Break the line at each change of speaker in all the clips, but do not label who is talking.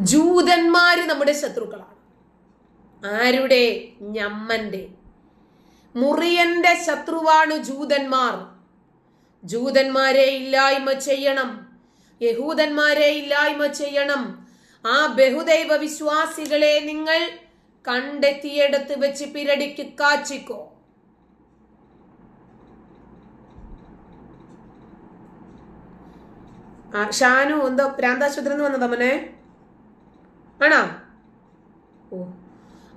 ജൂതന്മാര് നമ്മുടെ ശത്രുക്കളാണ്. ആരുടെ? ഞമ്മന്റെ. മുറിയന്റെ ശത്രുവാണ് ജൂതന്മാർ. ജൂതന്മാരെ ഇല്ലായ്മ ചെയ്യണം. യഹൂദന്മാരെ ഇല്ലായ്മ ചെയ്യണം. ആ ബഹുദൈവ വിശ്വാസികളെ നിങ്ങൾ കണ്ടെത്തിയെടുത്ത് വെച്ച് പിരടിക്ക് കാച്ചിക്കോ. ഷാനു എന്തോ പ്രാന്താശുപത്രി വന്നതമ്മനെ വന്നതാ മോനെ? ആണോ ഓ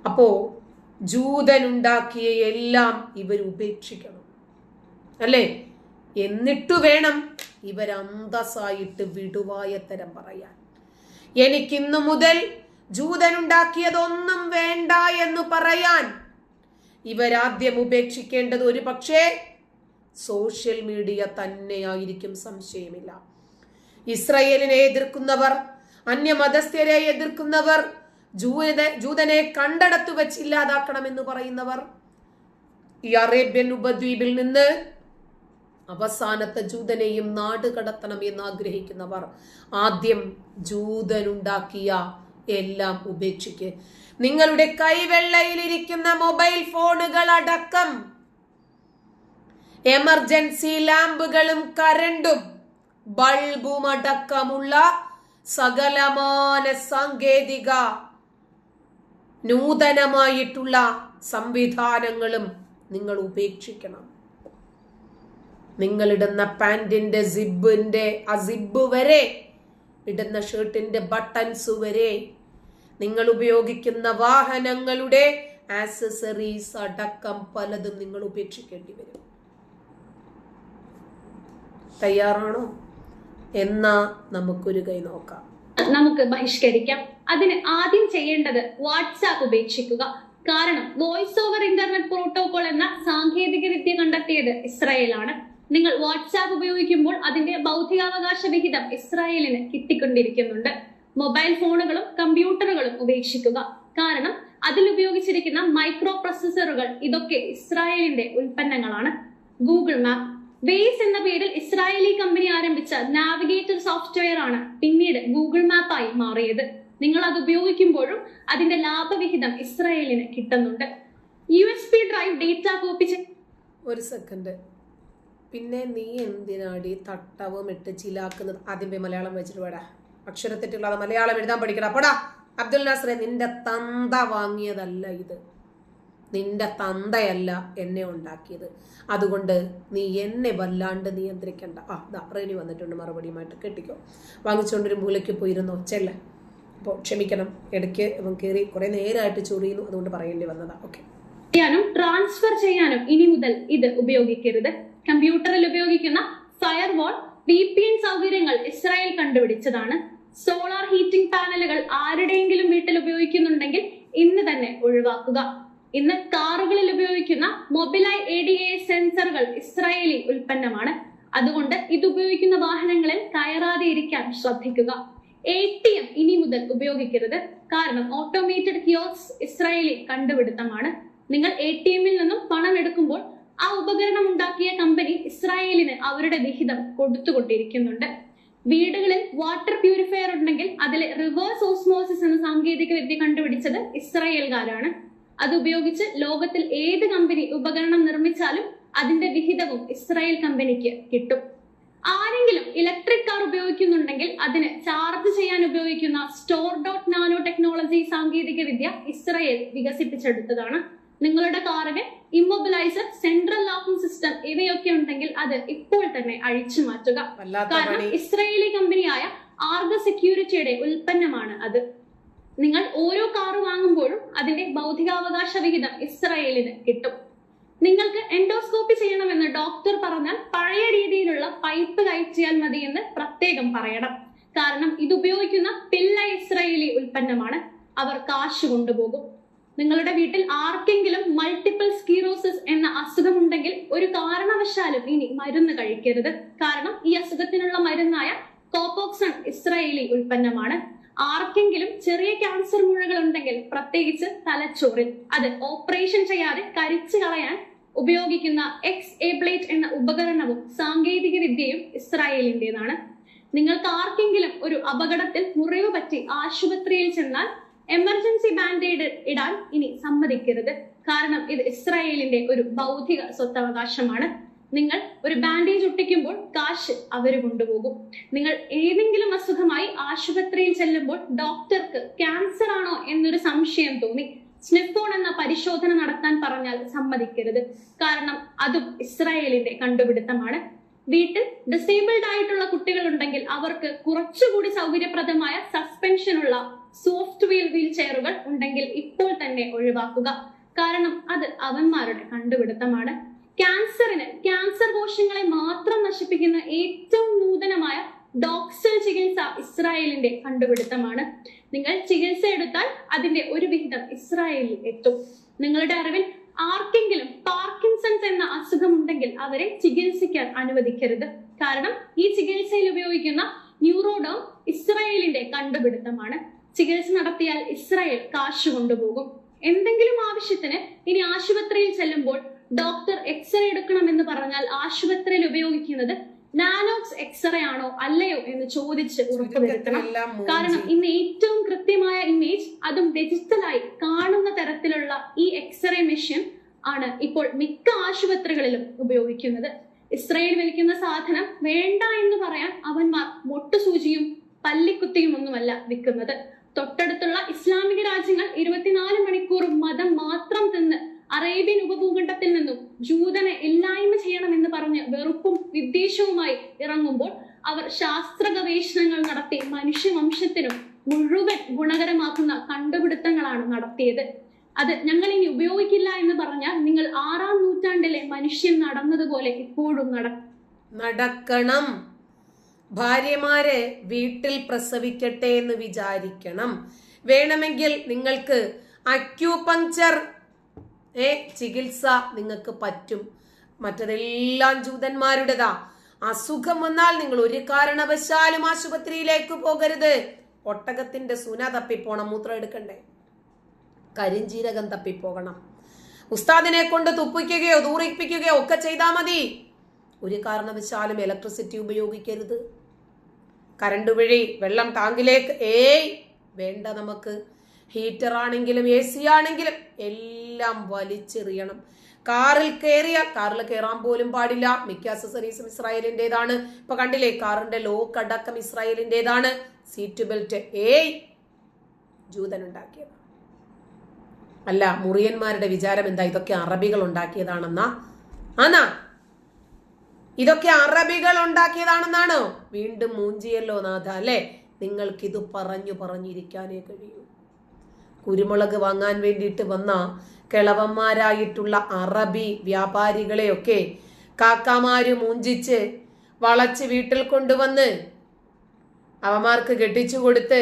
അപ്പോ ജൂതനുണ്ടാക്കിയ എല്ലാം ഇവർ ഉപേക്ഷിക്കണം. അല്ലേ? എന്നിട്ടു വേണം ഇവർ അന്തസ്സായിട്ട് വിടുവായ തരം പറയാൻ. എനിക്കിന്നു മുതൽ ജൂതനുണ്ടാക്കിയതൊന്നും വേണ്ട എന്ന് പറയാൻ ഇവരാദ്യം ഉപേക്ഷിക്കേണ്ടത് ഒരു പക്ഷേ സോഷ്യൽ മീഡിയ തന്നെയായിരിക്കും സംശയമില്ല. ഇസ്രയേലിനെ എതിർക്കുന്നവർ അന്യമതസ്ഥരെ എതിർക്കുന്നവർ ജൂത ജൂതനെ കണ്ടടത്തു വെച്ച് ഇല്ലാതാക്കണമെന്ന് പറയുന്നവർ. ഈ അറേബ്യൻ ഉപദ്വീപിൽ നിന്ന് അവസാനത്തെ ജൂതനെയും നാട് കടത്തണം എന്ന് ആഗ്രഹിക്കുന്നവർ. ആദ്യം ജൂതനുണ്ടാക്കിയ എല്ലാം ഉപേക്ഷിക്ക്. നിങ്ങളുടെ കൈവെള്ളയിലിരിക്കുന്ന മൊബൈൽ ഫോണുകൾ അടക്കം. എമർജൻസി ലാമ്പുകളും കരണ്ടും ബൾബും അടക്കമുള്ള സകലമാന സാങ്കേതിക നൂതനമായിട്ടുള്ള സംവിധാനങ്ങളും നിങ്ങൾ ഉപേക്ഷിക്കണം. നിങ്ങളിടുന്ന പാൻറിന്റെ സിബിന്റെ ആ സിബ് വരെ ഇടുന്ന ഷർട്ടിന്റെ ബട്ടൺസ് വരെ നിങ്ങൾ ഉപയോഗിക്കുന്ന വാഹനങ്ങളുടെ ആക്സസറീസ് അടക്കം പലതും നിങ്ങൾ ഉപേക്ഷിക്കേണ്ടി വരും. തയ്യാറാണോ? എന്നാ നമുക്കൊരു കൈ നോക്കാം.
നമുക്ക് ബഹിഷ്കരിക്കാം. അതിന് ആദ്യം ചെയ്യേണ്ടത് വാട്സാപ്പ് ഉപേക്ഷിക്കുക. കാരണം വോയിസ് ഓവർ ഇന്റർനെറ്റ് പ്രോട്ടോകോൾ എന്ന സാങ്കേതിക വിദ്യ കണ്ടെത്തിയത് ഇസ്രായേലാണ്. നിങ്ങൾ വാട്സാപ്പ് ഉപയോഗിക്കുമ്പോൾ അതിന്റെ ബൗദ്ധികാവകാശ വിഹിതം ഇസ്രായേലിന് കിട്ടിക്കൊണ്ടിരിക്കുന്നുണ്ട്. മൊബൈൽ ഫോണുകളും കമ്പ്യൂട്ടറുകളും ഉപേക്ഷിക്കുക. കാരണം അതിൽ ഉപയോഗിച്ചിരിക്കുന്ന മൈക്രോ പ്രൊസസ്സറുകൾ ഇതൊക്കെ ഇസ്രായേലിന്റെ ഉൽപ്പന്നങ്ങളാണ്. ഗൂഗിൾ മാപ്പ് വേസ് എന്ന പേരിൽ ഇസ്രായേലി കമ്പനി ആരംഭിച്ച നാവിഗേറ്റർ സോഫ്റ്റ്വെയർ ആണ് പിന്നീട് ഗൂഗിൾ മാപ്പായി മാറിയത്. നിങ്ങൾ അത് ഉപയോഗിക്കുമ്പോഴും അതിന്റെ ലാഭവിഹിതം ഇസ്രായേലിന് കിട്ടുന്നുണ്ട്. U S B drive data copy
ഒരു സെക്കൻഡ് പിന്നെ നീ എന്തിനാടി തട്ടവും ഇട്ട് ചിലാക്കുന്നത്? ആദ്യം പോയി മലയാളം വെച്ചിട്ട് വേടാ. അക്ഷരത്തെറ്റുള്ള മലയാളം എഴുതാൻ പഠിക്കണം പോടാ. അബ്ദുൽ നാസറെ നിന്റെ തന്ത വാങ്ങിയതല്ല ഇത്. നിന്റെ തന്തയല്ല എന്നെ ഉണ്ടാക്കിയത്. അതുകൊണ്ട് നീ എന്നെ വല്ലാണ്ട് നിയന്ത്രിക്കണ്ട. ആ ദാ റേണി വന്നിട്ടുണ്ട്. മറുപടിയുമായിട്ട് കെട്ടിക്കോ. വാങ്ങിച്ചുകൊണ്ടൊരു മൂലയ്ക്ക് പോയിരുന്നോ? ചെല്ല. അപ്പോൾ ക്ഷമിക്കണം. ഇടയ്ക്ക് ഇവൻ കയറി കുറേ നേരമായിട്ട് ചൊറിയുന്നു. അതുകൊണ്ട് പറയേണ്ടി വന്നതാ. ഓക്കെ.
ചെയ്യാനും ട്രാൻസ്ഫർ ചെയ്യാനും ഇനി മുതൽ ഇത് ഉപയോഗിക്കരുത്. കമ്പ്യൂട്ടറിൽ ഉപയോഗിക്കുന്ന ഫയർവാൾ വി പി എൻ സൗകര്യങ്ങൾ ഇസ്രായേൽ കണ്ടുപിടിച്ചതാണ്. സോളാർ ഹീറ്റിംഗ് പാനലുകൾ ആരുടെയെങ്കിലും വീട്ടിൽ ഉപയോഗിക്കുന്നുണ്ടെങ്കിൽ ഇന്ന് തന്നെ ഒഴിവാക്കുക. ഇന്ന് കാറുകളിൽ ഉപയോഗിക്കുന്ന മൊബിലൈ എ ഡി എ സെൻസറുകൾ ഇസ്രായേലി ഉൽപ്പന്നമാണ്. അതുകൊണ്ട് ഇത് ഉപയോഗിക്കുന്ന വാഹനങ്ങളിൽ കയറാതെ ഇരിക്കാൻ ശ്രദ്ധിക്കുക. എ ടി എം ഇനി മുതൽ ഉപയോഗിക്കരുത്. കാരണം ഓട്ടോമേറ്റഡ് കിയോസ് ഇസ്രായേലി കണ്ടുപിടുത്തമാണ്. നിങ്ങൾ എ ടി എമ്മിൽ നിന്നും പണം എടുക്കുമ്പോൾ ആ ഉപകരണം ഉണ്ടാക്കിയ കമ്പനി ഇസ്രായേലിന് അവരുടെ വിഹിതം കൊടുത്തുകൊണ്ടിരിക്കുന്നുണ്ട്. വീടുകളിൽ വാട്ടർ പ്യൂരിഫയർ ഉണ്ടെങ്കിൽ അതിലെ റിവേഴ്സ് ഓസ്മോസിസ് എന്ന സാങ്കേതിക വിദ്യ കണ്ടുപിടിച്ചത് ഇസ്രായേൽകാരാണ്. അത് ഉപയോഗിച്ച് ലോകത്തിൽ ഏത് കമ്പനി ഉപകരണം നിർമ്മിച്ചാലും അതിന്റെ വിഹിതവും ഇസ്രായേൽ കമ്പനിക്ക് കിട്ടും. ആരെങ്കിലും ഇലക്ട്രിക് കാർ ഉപയോഗിക്കുന്നുണ്ടെങ്കിൽ അതിന് ചാർജ് ചെയ്യാൻ ഉപയോഗിക്കുന്ന സ്റ്റോർ ഡോട്ട് നാനോ ടെക്നോളജി സാങ്കേതിക വിദ്യ ഇസ്രയേൽ വികസിപ്പിച്ചെടുത്തതാണ്. നിങ്ങളുടെ കാറിന് ഇമ്മൊബിലൈസർ സെൻട്രൽ ലോക്കിംഗ് സിസ്റ്റം ഇവയൊക്കെ ഉണ്ടെങ്കിൽ അത് ഇപ്പോൾ തന്നെ അഴിച്ചു മാറ്റുക. കാരണം ഇസ്രായേലി കമ്പനിയായ ആർഗ സെക്യൂരിറ്റിയുടെ ഉൽപ്പന്നമാണ് അത്. നിങ്ങൾ ഓരോ കാർ വാങ്ങുമ്പോഴും അതിന്റെ ഭൗതികാവകാശ വിഹിതം ഇസ്രായേലിന് കിട്ടും. നിങ്ങൾക്ക് എൻഡോസ്കോപ്പി ചെയ്യണമെന്ന് ഡോക്ടർ പറഞ്ഞാൽ പഴയ രീതിയിലുള്ള പൈപ്പ് കയറ്റിയാൽ മതി എന്ന് പ്രത്യേകം പറയണം. കാരണം ഇത് ഉപയോഗിക്കുന്ന പില്ല ഇസ്രയേലി ഉൽപ്പന്നമാണ്. അവർ കാശ് കൊണ്ടുപോകും. നിങ്ങളുടെ വീട്ടിൽ ആർക്കെങ്കിലും മൾട്ടിപ്പിൾ സ്കീറോസിസ് എന്ന അസുഖമുണ്ടെങ്കിൽ ഒരു കാരണവശാലും ഇനി മരുന്ന് കഴിക്കരുത്. കാരണം ഈ അസുഖത്തിനുള്ള മരുന്നായ കോപ്പോക്സൺ ഇസ്രയേലി ഉൽപ്പന്നമാണ്. ആർക്കെങ്കിലും ചെറിയ ക്യാൻസർ മുഴകൾ ഉണ്ടെങ്കിൽ പ്രത്യേകിച്ച് തലച്ചോറിൽ. അത് ഓപ്പറേഷൻ ചെയ്യാതെ കരിച്ചു കളയാൻ ഉപയോഗിക്കുന്ന എക്സ് എബ്ലേറ്റ് എന്ന ഉപകരണവും സാങ്കേതിക വിദ്യയും ഇസ്രായേലിന്റേതാണ് നിങ്ങൾക്ക് ആർക്കെങ്കിലും ഒരു അപകടത്തിൽ മുറിവ് പറ്റി ആശുപത്രിയിൽ ചെന്നാൽ എമർജൻസി ബാൻഡേഡ് ഇടാൻ ഇനി സമ്മതിക്കരുത്. കാരണം ഇത് ഇസ്രായേലിന്റെ ഒരു ബൗദ്ധിക സ്വത്തവകാശമാണ്. നിങ്ങൾ ഒരു ബാൻഡേജ് ഒട്ടിക്കുമ്പോൾ കാശ് അവർ കൊണ്ടുപോകും. നിങ്ങൾ ഏതെങ്കിലും അസുഖമായി ആശുപത്രിയിൽ ചെല്ലുമ്പോൾ ഡോക്ടർക്ക് ക്യാൻസർ ആണോ എന്നൊരു സംശയം തോന്നി. സ്നിഫോൺ എന്ന പരിശോധന നടത്താൻ പറഞ്ഞാൽ സമ്മതിക്കരുത്. കാരണം അതും ഇസ്രായേലിന്റെ കണ്ടുപിടുത്തമാണ്. വീട്ടിൽ ഡിസേബിൾഡ് ആയിട്ടുള്ള കുട്ടികൾ ഉണ്ടെങ്കിൽ അവർക്ക് കുറച്ചുകൂടി സൗകര്യപ്രദമായ സസ്പെൻഷനുള്ള സോഫ്റ്റ് വീൽ വീൽ ചെയറുകൾ ഉണ്ടെങ്കിൽ ഇപ്പോൾ തന്നെ ഒഴിവാക്കുക. കാരണം അത് അവന്മാരുടെ കണ്ടുപിടുത്തമാണ്. ക്യാൻസറിന് ക്യാൻസർ കോശങ്ങളെ മാത്രം നശിപ്പിക്കുന്ന ഏറ്റവും നൂതനമായ ഡോക്സൽ ചികിത്സ ഇസ്രായേലിന്റെ കണ്ടുപിടുത്തമാണ്. നിങ്ങൾ ചികിത്സ എടുത്താൽ അതിന്റെ ഒരു വിഹിതം ഇസ്രായേലിൽ എത്തും. നിങ്ങളുടെ അറിവിൽ ആർക്കെങ്കിലും പാർക്കിൻസൺസ് എന്ന അസുഖമുണ്ടെങ്കിൽ അവരെ ചികിത്സിക്കാൻ അനുവദിക്കരുത്. കാരണം ഈ ചികിത്സയിൽ ഉപയോഗിക്കുന്ന ന്യൂറോഡോം ഇസ്രായേലിന്റെ കണ്ടുപിടുത്തമാണ്. ചികിത്സ നടത്തിയാൽ ഇസ്രായേൽ കാശ് കൊണ്ടുപോകും. എന്തെങ്കിലും ആവശ്യത്തിന് ഇനി ആശുപത്രിയിൽ ചെല്ലുമ്പോൾ ഡോക്ടർ എക്സ്റേ എടുക്കണമെന്ന് പറഞ്ഞാൽ ആശുപത്രിയിൽ ഉപയോഗിക്കുന്നത് നാനോക്സ് എക്സ്റേ ആണോ അല്ലയോ എന്ന് ചോദിച്ച് ഉറപ്പുവരുത്തണം കാരണം ഇന്ന് ഏറ്റവും കൃത്യമായ ഇമേജ് അതും ഡിജിറ്റലായി കാണുന്ന തരത്തിലുള്ള ഈ എക്സ്റേ മെഷീൻ ആണ് ഇപ്പോൾ മിക്ക ആശുപത്രികളിലും ഉപയോഗിക്കുന്നത്. ഇസ്രയേൽ വിളിക്കുന്ന സാധനം വേണ്ട എന്ന് പറയാൻ അവന്മാർ മൊട്ടുസൂചിയും പല്ലിക്കുത്തിയും ഒന്നുമല്ല വിൽക്കുന്നത്. തൊട്ടടുത്തുള്ള ഇസ്ലാമിക രാജ്യങ്ങൾ ഇരുപത്തിനാല് മണിക്കൂർ മതം മാത്രം തിന്ന് അറേബ്യൻ ഉപഭൂഖണ്ഡത്തിൽ നിന്നും ജൂതനെ ഇല്ലായ്മ ചെയ്യണമെന്ന് പറഞ്ഞ് വെറുപ്പും വിദ്വേഷവുമായി ഇറങ്ങുമ്പോൾ അവർ ശാസ്ത്ര ഗവേഷണങ്ങൾ നടത്തി മനുഷ്യവംശത്തിനും മുഴുവൻ ഗുണകരമാക്കുന്ന കണ്ടുപിടുത്തങ്ങളാണ് നടത്തിയത്. അത് ഞങ്ങൾ ഇനി ഉപയോഗിക്കില്ല എന്ന് പറഞ്ഞാൽ നിങ്ങൾ ആറാം നൂറ്റാണ്ടിലെ മനുഷ്യൻ നടന്നതുപോലെ ഇപ്പോഴും നടക്കും
നടക്കണം. ഭാര്യമാരെ വീട്ടിൽ പ്രസവിക്കട്ടെ എന്ന് വിചാരിക്കണം. വേണമെങ്കിൽ നിങ്ങൾക്ക് അക്യൂപങ്ചർ ഏ ചികിത്സ നിങ്ങൾക്ക് പറ്റും. മറ്റതെല്ലാം ജൂതന്മാരുടേതാ. അസുഖം വന്നാൽ നിങ്ങൾ ഒരു കാരണവശാലും ആശുപത്രിയിലേക്ക് പോകരുത്. ഒട്ടകത്തിന്റെ സുന തപ്പിപ്പോണം മൂത്രം എടുക്കണ്ടേ? കരിഞ്ചീരകം തപ്പിപ്പോകണം. ഉസ്താദിനെ കൊണ്ട് തുപ്പിക്കുകയോ ദൂറിപ്പിക്കുകയോ ഒക്കെ ചെയ്താൽ മതി. ഒരു കാരണവശാലും ഇലക്ട്രിസിറ്റി ഉപയോഗിക്കരുത്. കറണ്ട് വഴി വെള്ളം ടാങ്കിലേക്ക്. ഏയ് വേണ്ട നമുക്ക്. ഹീറ്റർ ആണെങ്കിലും എ സി ആണെങ്കിലും എല്ലാം വലിച്ചെറിയണം. കാറിൽ കയറിയാൽ കാറിൽ കയറാൻ പോലും പാടില്ല. മിക്ക അസസറീസും ഇസ്രായേലിന്റെതാണ് ഇപ്പൊ കണ്ടില്ലേ കാറിന്റെ ലോക്ക് അടക്കം ഇസ്രായേലിന്റെതാണ് സീറ്റ് ബെൽറ്റ്. ഏയ് ജൂതൻ ഉണ്ടാക്കിയത്. അല്ല മുറിയന്മാരുടെ വിചാരം എന്താ? ഇതൊക്കെ അറബികൾ ഉണ്ടാക്കിയതാണെന്നാ? ആന്നാ? ഇതൊക്കെ അറബികൾ ഉണ്ടാക്കിയതാണെന്നാണോ. വീണ്ടും മൂഞ്ചിയല്ലോ നാഥ അല്ലെ? നിങ്ങൾക്കിത് പറഞ്ഞു പറഞ്ഞിരിക്കാനേ കഴിയൂ. കുരുമുളക് വാങ്ങാൻ വേണ്ടിയിട്ട് വന്ന കിളവന്മാരായിട്ടുള്ള അറബി വ്യാപാരികളെയൊക്കെ കാക്കാമാര് മൂഞ്ചിച്ച് വളച്ച് വീട്ടിൽ കൊണ്ടുവന്ന് അവമാർക്ക് കെട്ടിച്ചു കൊടുത്ത്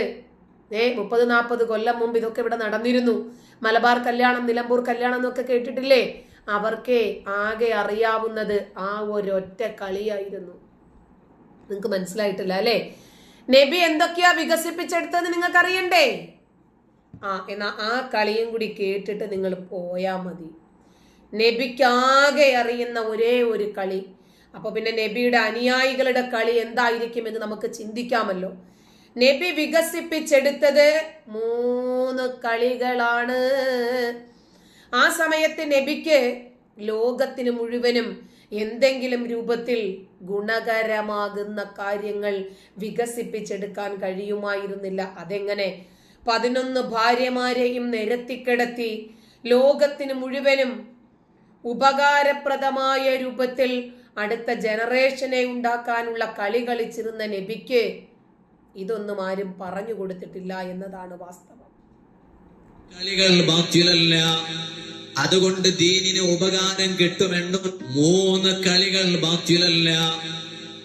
ഏ മുപ്പത് നാൽപ്പത് കൊല്ലം മുമ്പ് ഇതൊക്കെ ഇവിടെ നടന്നിരുന്നു. മലബാർ കല്യാണം നിലമ്പൂർ കല്യാണം എന്നൊക്കെ കേട്ടിട്ടില്ലേ? അവർക്ക് ആകെ അറിയാവുന്നത് ആ ഒരൊറ്റ കളിയായിരുന്നു. നിങ്ങൾക്ക് മനസ്സിലായിട്ടില്ല അല്ലേ? നബി എന്തൊക്കെയാ വികസിപ്പിച്ചെടുത്തത് നിങ്ങൾക്ക് അറിയണ്ടേ ആ എന്നാ ആ കളിയും കൂടി കേട്ടിട്ട് നിങ്ങൾ പോയാ മതി. നബിക്കാകെ അറിയുന്ന ഒരേ ഒരു കളി. അപ്പൊ പിന്നെ നബിയുടെ അനുയായികളുടെ കളി എന്തായിരിക്കും എന്ന് നമുക്ക് ചിന്തിക്കാമല്ലോ. നബി വികസിപ്പിച്ചെടുത്തത് മൂന്ന് കളികളാണ്. ആ സമയത്ത് നബിക്ക് ലോകത്തിന് മുഴുവനും എന്തെങ്കിലും രൂപത്തിൽ ഗുണകരമാകുന്ന കാര്യങ്ങൾ വികസിപ്പിച്ചെടുക്കാൻ കഴിയുമായിരുന്നില്ല. അതെങ്ങനെ? പതിനൊന്ന് ഭാര്യമാരെയും നിരത്തിക്കിടത്തി ലോകത്തിന് മുഴുവനും ഉപകാരപ്രദമായ രൂപത്തിൽ അടുത്ത ജനറേഷനെ ഉണ്ടാക്കാനുള്ള കളി കളിച്ചിരുന്ന നബിക്ക് ഇതൊന്നും ആരും പറഞ്ഞു കൊടുത്തിട്ടില്ല എന്നതാണ് വാസ്തവം.
കളികൾ ബാത്തിലല്ല അതുകൊണ്ട് ദീനിന് ഉപകാരം കിട്ടുമെന്നും മൂന്ന് കളികൾ ബാത്തിലല്ല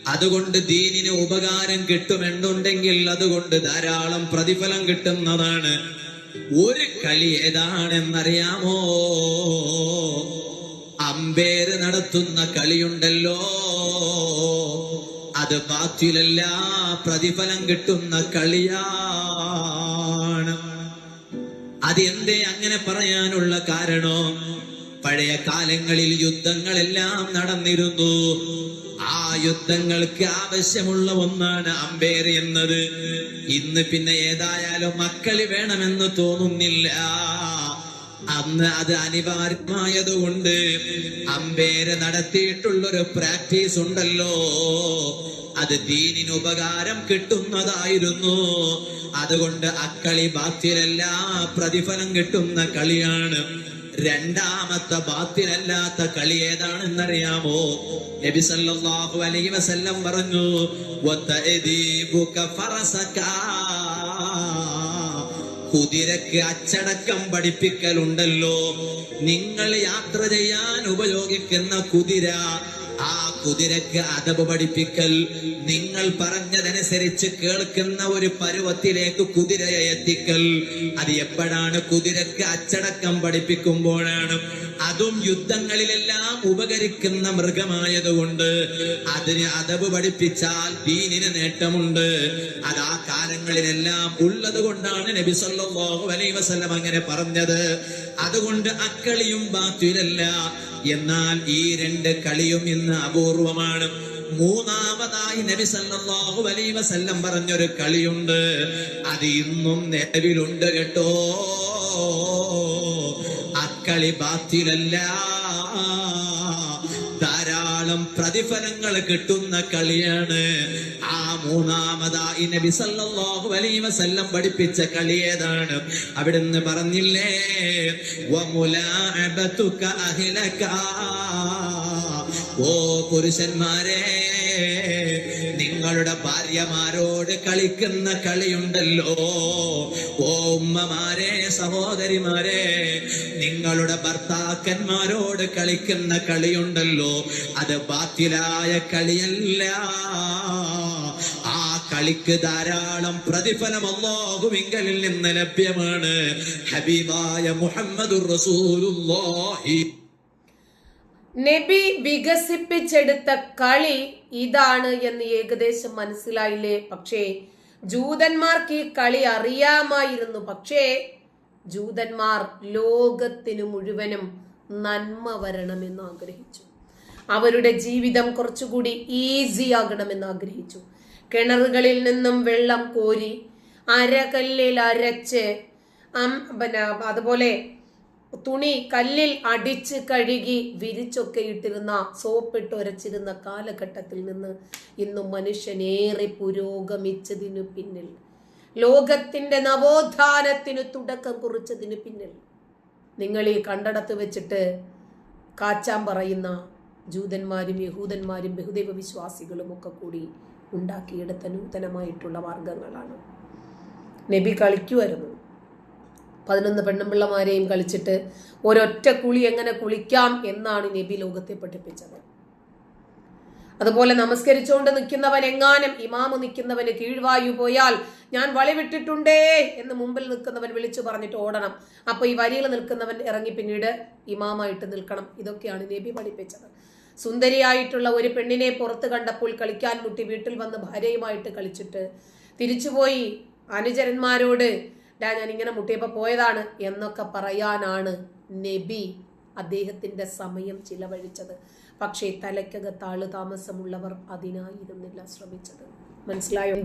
അതുകൊണ്ട് ദീനിന് ഉപകാരം കിട്ടുമെന്നുണ്ടെങ്കിൽ അതുകൊണ്ട് ധാരാളം പ്രതിഫലം കിട്ടുന്നതാണ്. ഒരു കളി ഏതാണെന്നറിയാമോ? അമ്പേര് നടത്തുന്ന കളിയുണ്ടല്ലോ. അത് ബാത്തിലല്ല പ്രതിഫലം കിട്ടുന്ന കളിയാണ്. അതെന്തേ അങ്ങനെ പറയാനുള്ള കാരണം? പഴയ കാലങ്ങളിൽ യുദ്ധങ്ങളെല്ലാം നടന്നിരുന്നു. ആ യുദ്ധങ്ങൾക്ക് ആവശ്യമുള്ള ഒന്നാണ് അമ്പേർ എന്നത്. ഇന്ന് പിന്നെ ഏതായാലും മക്കൾ വേണമെന്ന് തോന്നുന്നില്ല. അന്ന് അത് അനിവാര്യമായതുകൊണ്ട് അമ്പേര് നടത്തിയിട്ടുള്ളൊരു പ്രാക്ടീസ് ഉണ്ടല്ലോ. അത് ദീനിന് ഉപകാരം കിട്ടുന്നതായിരുന്നു. അതുകൊണ്ട് അക്കളി ബാത്തിലല്ല പ്രതിഫലം കിട്ടുന്ന കളിയാണ്. രണ്ടാമത്തെ ബാത്തിലല്ലാത്ത കളി ഏതാണെന്നറിയാമോ? നബി സല്ലല്ലാഹു അലൈഹി വസല്ലം പറഞ്ഞു "വതഅദീബുക ഫറസക. കുതിരക്ക് അച്ചടക്കം പഠിപ്പിക്കലുണ്ടല്ലോ. നിങ്ങൾ യാത്ര ചെയ്യാൻ ഉപയോഗിക്കുന്ന കുതിര ആ കുതിരക്ക് അതബ് പഠിപ്പിക്കൽ. നിങ്ങൾ പറഞ്ഞതനുസരിച്ച് കേൾക്കുന്ന ഒരു പരുവത്തിലേക്ക് കുതിരയെ എത്തിക്കൽ. അത് എപ്പോഴാണ് കുതിരക്ക് അച്ചടക്കം പഠിപ്പിക്കുമ്പോഴാണ് അതും യുദ്ധങ്ങളിലെല്ലാം ഉപകരിക്കുന്ന മൃഗമായതുകൊണ്ട് അതിന് അതവ് പഠിപ്പിച്ചാൽ ദീനിന് നേട്ടമുണ്ട്. അത് ആ കാലങ്ങളിലെല്ലാം ഉള്ളത് കൊണ്ടാണ് നബി സല്ലല്ലാഹു അലൈഹി വസല്ലം അങ്ങനെ പറഞ്ഞത്. അതുകൊണ്ട് അക്കളിയും ബാത്തിലല്ല എന്നാൽ ഈ രണ്ട് കളിയും ഇന്ന് അപൂർവമാണ്. മൂന്നാമതായി നബി സല്ലല്ലാഹു അലൈഹി വസല്ലം പറഞ്ഞൊരു കളിയുണ്ട്. അത് ഇന്നും നിലവിലുണ്ട് കേട്ടോ. അക്കളി ബാത്തിലല്ല. ധാരാളം പ്രതിഫലങ്ങൾ കിട്ടുന്ന കളിയാണ്. ആ മൂന്നാമതായി നബി സല്ലല്ലാഹു അലൈഹി വസല്ലം പഠിപ്പിച്ച കളി ഏതാണ്? അവിടുന്ന് പറഞ്ഞില്ലേ വമുലാഅബതുക അഹ്ലക. ഓ പുരുഷന്മാരെ നിങ്ങളുടെ ഭാര്യമാരോട് കളിക്കുന്ന കളിയുണ്ടല്ലോ. ഓ ഉമ്മമാരെ സഹോദരിമാരെ നിങ്ങളുടെ ഭർത്താക്കന്മാരോട് കളിക്കുന്ന കളിയുണ്ടല്ലോ. അത് ബാത്തിലായ കളിയല്ല. ആ കളിക്ക് ധാരാളം പ്രതിഫലം അള്ളാഹുവിങ്കലിൽ നിന്ന് ലഭ്യമാണ്. ഹബീബായ മുഹമ്മദ്
നബി വികസിപ്പിച്ചെടുത്ത കളി ഇതാണ് എന്ന് ഏകദേശം മനസ്സിലായില്ലേ? പക്ഷേ ജൂതന്മാർക്ക് ഈ കളി അറിയാമായിരുന്നു. പക്ഷേ ജൂതന്മാർ ലോകത്തിന് മുഴുവനും നന്മ വരണമെന്ന് ആഗ്രഹിച്ചു. അവരുടെ ജീവിതം കുറച്ചുകൂടി ഈസി ആകണമെന്ന് ആഗ്രഹിച്ചു. കിണറുകളിൽ നിന്നും വെള്ളം കോരി അരകല്ലിൽ അരച്ച് അതുപോലെ തുണി കല്ലിൽ അടിച്ച് കഴുകി വിരിച്ചൊക്കെ ഇട്ടിരുന്ന സോപ്പിട്ട് കാലഘട്ടത്തിൽ നിന്ന് ഇന്ന് മനുഷ്യനേറെ പുരോഗമിച്ചതിനു പിന്നിൽ. ലോകത്തിന്റെ നവോത്ഥാനത്തിന് തുടക്കം കുറിച്ചതിന് പിന്നിൽ. നിങ്ങൾ ഈ കണ്ടടത്ത് വെച്ചിട്ട് കാച്ചാൻ പറയുന്ന ജൂതന്മാരും യഹൂദന്മാരും ബഹുദൈവ വിശ്വാസികളും ഒക്കെ കൂടി ഉണ്ടാക്കിയെടുത്ത നൂതനമായിട്ടുള്ള മാർഗങ്ങളാണ് നബി കളിക്കുമായിരുന്നു പതിനൊന്ന് പെണ്ണുമ്പിള്ളമാരെയും കളിച്ചിട്ട് ഒരൊറ്റ കുളി എങ്ങനെ കുളിക്കാം എന്നാണ് നബി ലോകത്തെ പഠിപ്പിച്ചത്. അതുപോലെ നമസ്കരിച്ചുകൊണ്ട് നിൽക്കുന്നവൻ എങ്ങാനും ഇമാമ് നിൽക്കുന്നവന് കീഴ്വായു പോയാൽ ഞാൻ വളിവിട്ടിട്ടുണ്ടേ എന്ന് മുമ്പിൽ നിൽക്കുന്നവൻ വിളിച്ചു പറഞ്ഞിട്ട് ഓടണം. അപ്പോൾ ഈ വരിയിൽ നിൽക്കുന്നവൻ ഇറങ്ങി പിന്നീട് ഇമാമായിട്ട് നിൽക്കണം. ഇതൊക്കെയാണ് നബി പഠിപ്പിച്ചത്. സുന്ദരിയായിട്ടുള്ള ഒരു പെണ്ണിനെ പുറത്ത് കണ്ടപ്പോൾ കളിക്കാൻ മുട്ടി വീട്ടിൽ വന്ന് ഭാര്യയുമായിട്ട് കളിച്ചിട്ട് തിരിച്ചുപോയി അനുചരന്മാരോട് ഡാ ഞാൻ ഇങ്ങനെ മുട്ടിയപ്പോൾ പോയതാണ് എന്നൊക്കെ പറയാനാണ് നബി അദ്ദേഹത്തിന്റെ സമയം ചിലവഴിച്ചത്. പക്ഷേ തലയ്ക്കകത്ത് ആൾ താമസമുള്ളവർ അതിനായിരുന്നില്ല ശ്രമിച്ചത്. മനസ്സിലായോ?